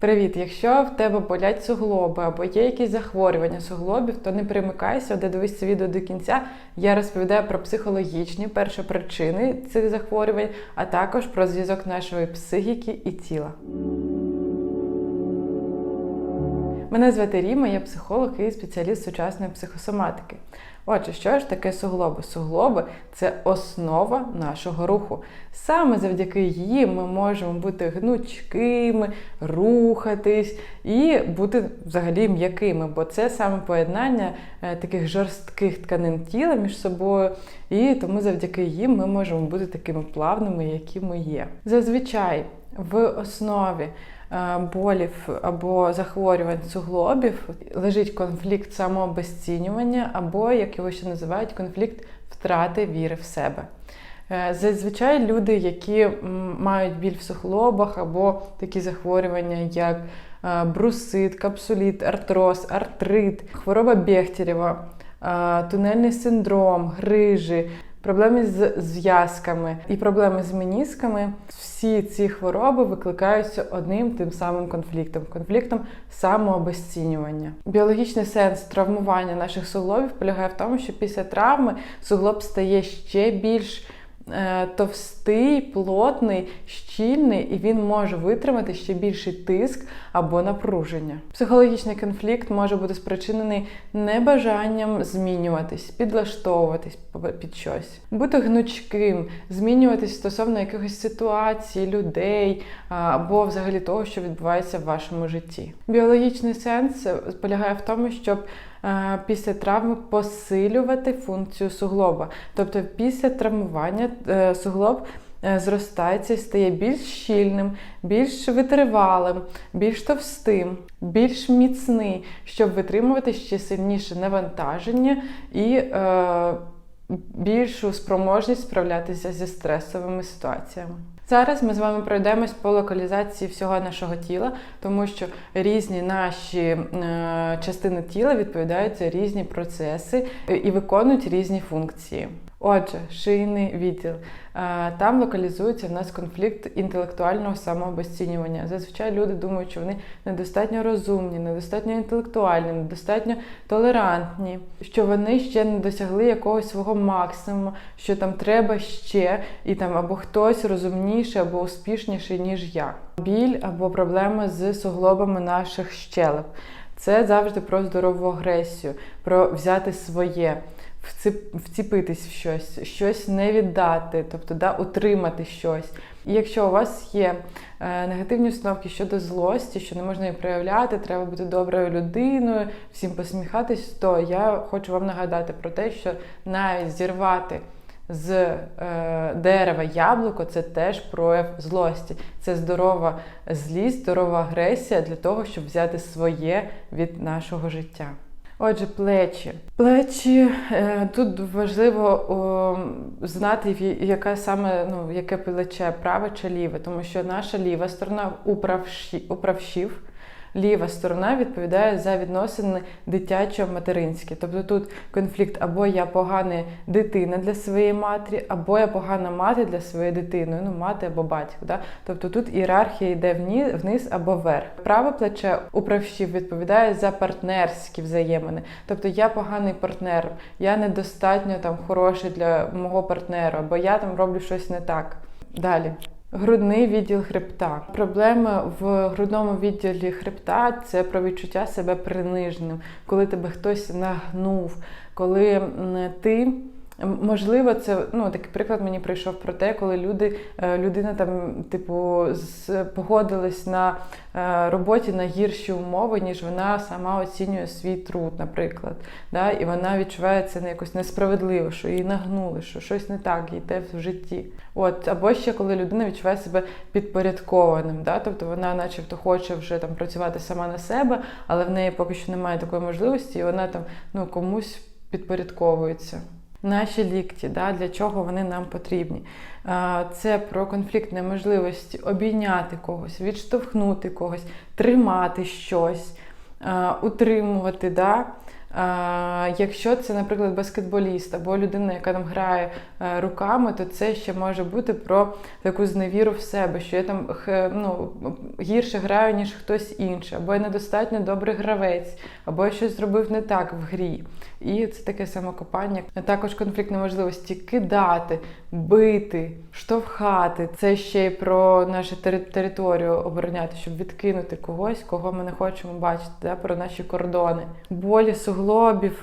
Привіт! Якщо в тебе болять суглоби або є якісь захворювання суглобів, то не примикайся, додивись це відео до кінця. Я розповідаю про психологічні перші причини цих захворювань, а також про зв'язок нашої психіки і тіла. Мене звати Ріма, я психолог і спеціаліст сучасної психосоматики. Отже, що ж таке суглоби? Суглоби це основа нашого руху. Саме завдяки їм ми можемо бути гнучкими, рухатись і бути взагалі м'якими, бо це саме поєднання е, таких жорстких тканин тіла між собою, і тому завдяки їм ми можемо бути такими плавними, які ми є. Зазвичай в основі е, болів або захворювань суглобів лежить конфлікт самообезцінювання, або, як його ще називають, конфлікт втрати віри в себе. Е, Зазвичай люди, які мають біль в суглобах або такі захворювання, як е, брусит, капсуліт, артроз, артрит, хвороба Бехтерєва, тунельний синдром, грижі, проблеми з зв'язками і проблеми з менісками, всі ці хвороби викликаються одним тим самим конфліктом конфліктом самообесцінювання. Біологічний сенс травмування наших суглобів полягає в тому, що після травми суглоб стає ще більш товстий, плотний, щільний, і він може витримати ще більший тиск або напруження. Психологічний конфлікт може бути спричинений небажанням змінюватись, підлаштовуватись під щось, бути гнучким, змінюватись стосовно якихось ситуацій, людей або взагалі того, що відбувається в вашому житті. Біологічний сенс полягає в тому, щоб е, Після травми посилювати функцію суглоба. Тобто після травмування е, суглоб е, зростається і стає більш щільним, більш витривалим, більш товстим, більш міцний, щоб витримувати ще сильніше навантаження і е, більшу спроможність справлятися зі стресовими ситуаціями. Зараз ми з вами пройдемось по локалізації всього нашого тіла, тому що різні наші е, частини тіла відповідають за різні процеси і виконують різні функції. Отже, шийний відділ. Е, Там локалізується в нас конфлікт інтелектуального самообезцінювання. Зазвичай люди думають, що вони недостатньо розумні, недостатньо інтелектуальні, недостатньо толерантні, що вони ще не досягли якогось свого максимуму, що там треба ще, і там або хтось розумніший, або успішніший, ніж я. Біль або проблеми з суглобами наших щелеп. Це завжди про здорову агресію, про взяти своє вціпитись в щось, щось не віддати, тобто да, утримати щось. І якщо у вас є е, негативні установки щодо злості, що не можна її проявляти, треба бути доброю людиною, всім посміхатись, то я хочу вам нагадати про те, що навіть зірвати. З е, дерева яблуко це теж прояв злості. Це здорова злість, здорова агресія для того, щоб взяти своє від нашого життя. Отже, плечі. Плечі е, тут важливо о, знати, яке саме ну, яке плече, праве чи ліве, тому що наша ліва сторона у правшів, ліва сторона відповідає за відносини дитячо-материнські. Тобто тут конфлікт або я погана дитина для своєї матері, або я погана мати для своєї дитини, ну мати або батько. Да? Тобто тут ієрархія йде вниз або вверх. Праве плече у правшів відповідає за партнерські взаємини. Тобто я поганий партнер, я недостатньо там хороший для мого партнера, або я там роблю щось не так. Далі. Грудний відділ хребта. Проблема в грудному відділі хребта це про відчуття себе приниженим, коли тебе хтось нагнув, коли ти. Можливо, це ну такий приклад мені прийшов про те, коли люди, людина там, типу, погодилась на роботі на гірші умови, ніж вона сама оцінює свій труд, наприклад. Да? І вона відчуває це не якось несправедливо, що її нагнули, що щось не так їй те в житті. От, Або ще коли людина відчуває себе підпорядкованим, да? тобто вона, начебто, хоче вже там працювати сама на себе, але в неї поки що немає такої можливості, і вона там ну, комусь підпорядковується. Наші лікті, да, для чого вони нам потрібні. Це про конфлікт неможливості обійняти когось, відштовхнути когось, тримати щось, утримувати, да, якщо це, наприклад, баскетболіст або людина, яка там грає е, руками, то це ще може бути про таку зневіру в себе, що я там ну, гірше граю, ніж хтось інший, або я недостатньо добрий гравець, або я щось зробив не так в грі. І це таке самокопання. Також конфлікт неможливості кидати, бити, штовхати. Це ще й про нашу територію обороняти, щоб відкинути когось, кого ми не хочемо бачити, да? про наші кордони. Болі суглобів,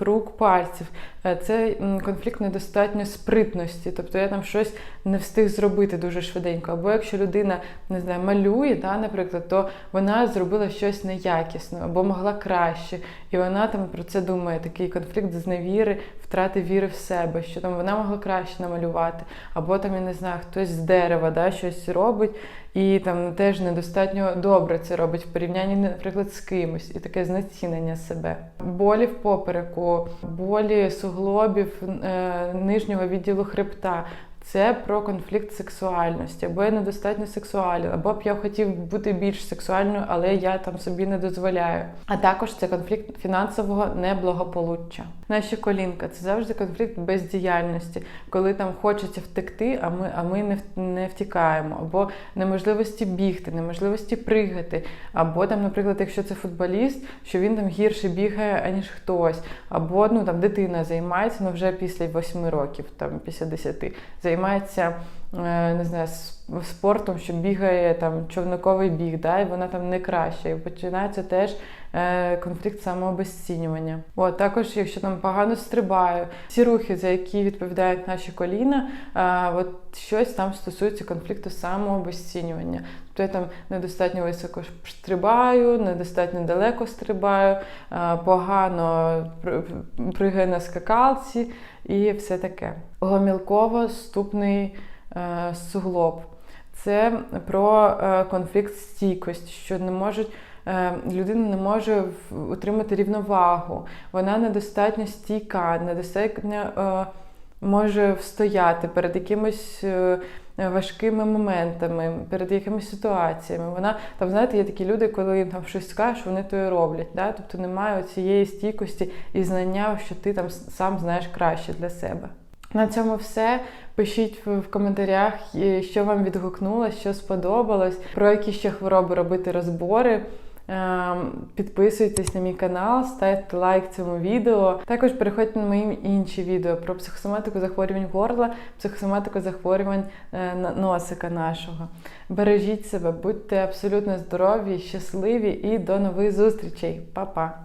рук, пальців. Е, Це конфлікт недостатньо спритності, тобто я там щось не встиг зробити дуже швиденько. Або якщо людина не знаю, малює, да, наприклад, то вона зробила щось неякісно або могла краще, і вона там про це думає. Такий конфлікт з невіри, втрати віри в себе, що там вона могла краще намалювати, або там я не знаю, хтось з дерева да, щось робить. І там теж недостатньо добре це робить в порівнянні, наприклад, з кимось, і таке знецінення себе. Болі в попереку, болі суглобів е, нижнього відділу хребта. Це про конфлікт сексуальності, або я недостатньо сексуален, або б я хотів бути більш сексуальною, але я там собі не дозволяю. А також це конфлікт фінансового неблагополуччя. Наші колінка це завжди конфлікт бездіяльності, коли там хочеться втекти, а ми, а ми не, не втікаємо, або неможливості бігти, неможливості пригати, або там, наприклад, якщо це футболіст, що він там гірше бігає, аніж хтось, або ну там дитина займається ну вже після 8 років, там після 10, займається е, не знаю, спортом, що бігає там човниковий біг, да, і вона там не краща. І починається теж конфлікт самообезцінювання. От, також, якщо там погано стрибаю, ці рухи, за які відповідають наші коліна, е, от щось там стосується конфлікту самообезцінювання. Тобто я там недостатньо високо стрибаю, недостатньо далеко стрибаю, е, погано при- пригаю на скакалці і все таке. Гомілково-ступний е, суглоб. Це про е, конфлікт стійкості, що не можуть. Е, Людина не може утримати рівновагу, вона недостатньо стійка, недостатньо е, може встояти перед якимось е, важкими моментами, перед якимись ситуаціями. Вона там, знаєте, є такі люди, коли їм там щось скажеш, вони то і роблять. Да? Тобто немає цієї стійкості і знання, що ти там сам знаєш краще для себе. На цьому все. Пишіть в коментарях, що вам відгукнуло, що сподобалось, про які ще хвороби робити розбори. Ем, Підписуйтесь на мій канал, ставте лайк цьому відео. Також переходьте на мої інші відео про психосоматику захворювань горла, психосоматику захворювань е, носика нашого. Бережіть себе, будьте абсолютно здорові, щасливі і до нових зустрічей. Па-па!